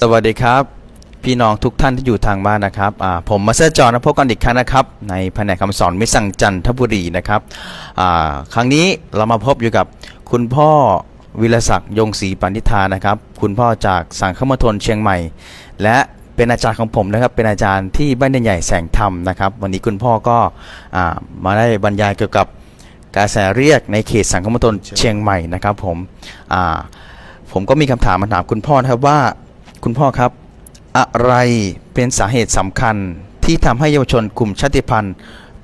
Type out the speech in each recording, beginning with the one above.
สวัสดีครับ พี่น้องทุกท่านที่อยู่ทางบ้านนะครับผมมาสเตอร์จอห์นพบกันอีกครั้งนะครับ ในแผนกคำสอนมิสังจันทบุรีนะครับครั้งนี้เรามาพบอยู่กับคุณพ่อวิรศักดิ์ยงศรีปันิธานะครับ คุณพ่อจากสังฆมทนเชียงใหม่ และเป็นอาจารย์ของผมนะครับเป็นอาจารย์ที่บ้านใหญ่แสงธรรมนะครับวันนี้คุณพ่อก็อมาได้บรรยายเกี่ยวกับกระแสเรียกในเขตสังคมณฑลเชียงใหม่นะครับผมผมก็มีคำถามมาถามคุณพ่อนะครับว่า คุณพ่อครับ อะไรเป็นสาเหตุสำคัญที่ทำให้เยาวชนกลุ่มชาติพันธุ์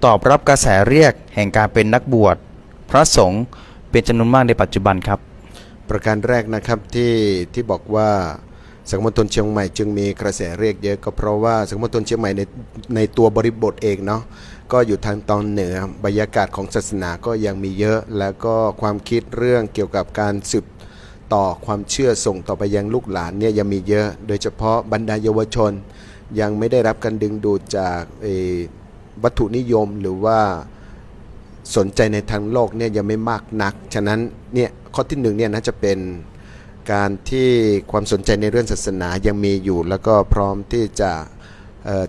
ตอบรับกระแสเรียกแห่งการเป็นนักบวช พระสงฆ์เป็นจำนวนมากในปัจจุบันครับ ประการแรกนะครับที่ที่บอกว่าสังคมณฑลเชียงใหม่จึงมีกระแสเรียกเยอะก็เพราะว่าสังคมณฑลเชียงใหม่ในในตัวบริบทเองเนาะก็อยู่ทางตอนเหนือบรรยากาศของศาสนาก็ยังมีเยอะ แล้วก็ความคิดเรื่องเกี่ยวกับการสืบ ต่อความเชื่อส่งต่อไปยังลูกหลานเนี่ยยังมีเยอะ โดยเฉพาะบรรดาเยาวชน ยังไม่ได้รับการดึงดูดจากวัตถุนิยมหรือว่าสนใจในทางโลกเนี่ยยังไม่มากนัก ฉะนั้นเนี่ยข้อที่หนึ่งเนี่ยน่าจะเป็นการที่ความสนใจในเรื่องศาสนายังมีอยู่ แล้วก็พร้อมที่จะ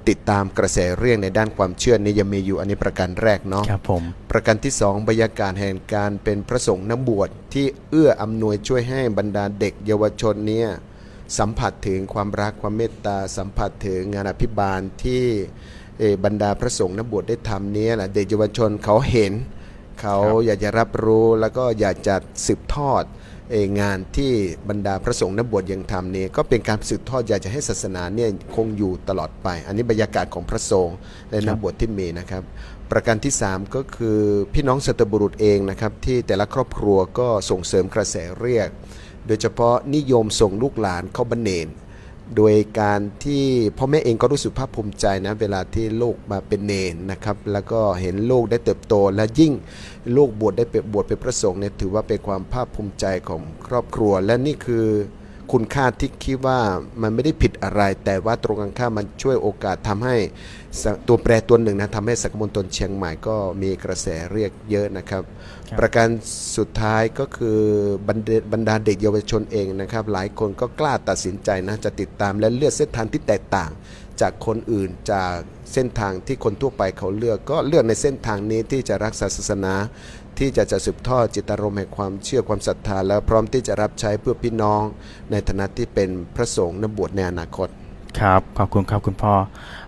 ติดตามกระแสเรื่องในด้านความเชื่อนี่ยังมีอยู่อันนี้ประการแรกเนาะครับผมประการที่สองบรรยากาศแห่งการเป็นพระสงฆ์นักบวชที่เอื้ออำนวยช่วยให้บรรดาเด็กเยาวชนเนี่ยสัมผัสถึงความรักความเมตตาสัมผัสถึงงานอภิบาลที่เอ่อบรรดาพระสงฆ์นักบวชได้ทำเนี้แหละเด็กเยาวชนเขาเห็น เขาอยากจะรับรู้แล้วก็อยากจะสืบทอดเอ่อ งานที่บรรดาพระสงฆ์นักบวชยังทำนี้ก็เป็นการสืบทอดอยากจะให้ศาสนาเนี่ยคงอยู่ตลอดไป อันนี้บรรยากาศของพระสงฆ์และนักบวชที่มีนะครับ ประการที่ 3 ก็คือพี่น้องสัตบุรุษเองนะครับที่แต่ละครอบครัวก็ส่งเสริมกระแสเรียก โดยเฉพาะนิยมส่งลูกหลานเข้าบันเนน โดยการที่พ่อแม่เองก็รู้สึกภาคภูมิใจนะเวลาที่ลูกมาเป็นเนนนะครับแล้วก็เห็นลูกได้เติบโต และยิ่งลูกบวชได้เป็นบวชเป็นพระสงฆ์เนี่ยถือว่าเป็นความภาคภูมิใจของครอบครัว และนี่คือ คุณค่าที่คิดว่ามันไม่ได้ผิดอะไร แต่ว่าตรงกันข้ามมันช่วยโอกาสทำให้สตัวแปรตัวหนึ่งนะทำให้สังคมณฑลเชียงใหม่ก็มีกระแสเรียกเยอะนะครับครับประการสุดท้ายก็คือบรรดาบรรดาเด็กเยาวชนเองนะครับ หลายคนก็กล้าตัดสินใจนะจะติดตามและเลือกเส้นทางที่แตกต่างจากคนอื่นจากเส้นทางที่คนทั่วไปเขาเลือกก็เลือกในเส้นทางนี้ที่จะรักษาศาสนา ที่จะจะสืบทอดจิตอารมณ์แห่งความเชื่อความศรัทธา และพร้อมที่จะรับใช้เพื่อพี่น้อง ในฐานะที่เป็นพระสงฆ์นบวชในอนาคต ครับขอบคุณครับคุณพ่อ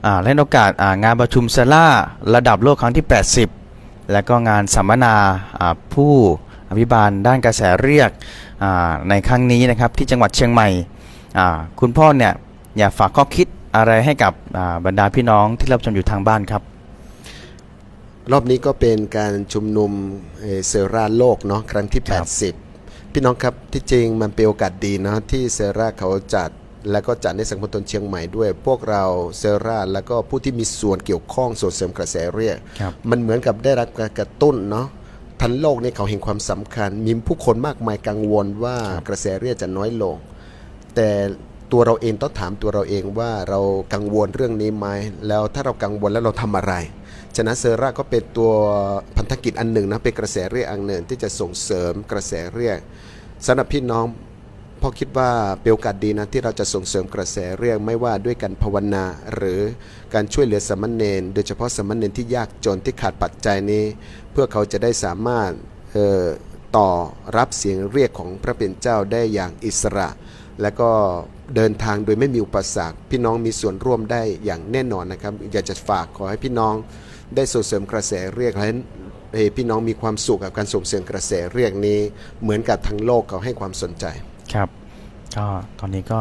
อ่าและในโอกาสอ่างานประชุมเซล่าระดับโลกครั้งที่ 80 และก็งานสัมมนาาผู้อภิบาลด้านกระแสเรียกอ่าในครั้งนี้นะครับที่จังหวัดเชียงใหม่อ่าคุณพ่อเนี่ยอยากฝากข้อคิดอะไรให้กับบรรดาพี่น้องที่รับชมอยู่ทางบ้านครับ รอบนี้ก็เป็นการชุมนุมเอ่อเซราโลกเนาะครั้งที่ ครับ 80 พี่น้องครับที่จริงมันเป็นโอกาสดีเนาะที่เซราเขาจัดแล้วก็จัดในสังคมตนเชียงใหม่ด้วย พวกเราเซราแล้วก็ผู้ที่มีส่วนเกี่ยวข้องส่วนเสริมกระแสเรียก ครับ มันเหมือนกับได้รับการกระตุ้นเนาะทันโลกนี่เขาเห็นความสำคัญ มีผู้คนมากมายกังวลว่ากระแสเรียกจะน้อยลง แต่ ตัวเราเองต้องถามตัวเราเองว่าเรากังวลเรื่องนี้ไหมแล้วถ้าเรากังวลแล้วเราทำอะไร ฉะนั้นเซราก็เป็นตัวพันธกิจอันหนึ่งนะเป็นกระแสเรียกอันหนึ่งที่จะส่งเสริมกระแสเรียกสำหรับพี่น้องพ่อคิดว่าเป็นโอกาสดีนะที่เราจะส่งเสริมกระแสเรียกไม่ว่าด้วยการภาวนา หรือการช่วยเหลือสามเณรโดยเฉพาะสามเณรที่ยากจนที่ขาดปัจจัยนี้ เพื่อเขาจะได้สามารถเอ่อต่อรับเสียงเรียกของพระเป็นเจ้าได้อย่างอิสระ และก็ เดินทางโดยไม่มีอุปสรรค พี่น้องมีส่วนร่วมได้อย่างแน่นอนนะครับ อยากจะฝากขอให้พี่น้องได้ส่งเสริมกระแสเรียกให้เอ่อพี่น้องมีความสุขกับการส่งเสริมกระแสเรียกนี้ เหมือนกับทั้งโลกเขาให้ความสนใจครับก็ตอนนี้ก็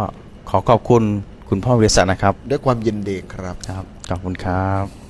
ขอขอบคุณคุณพ่อวิรศักดิ์นะครับ ด้วยความยินดีครับครับขอบคุณครับ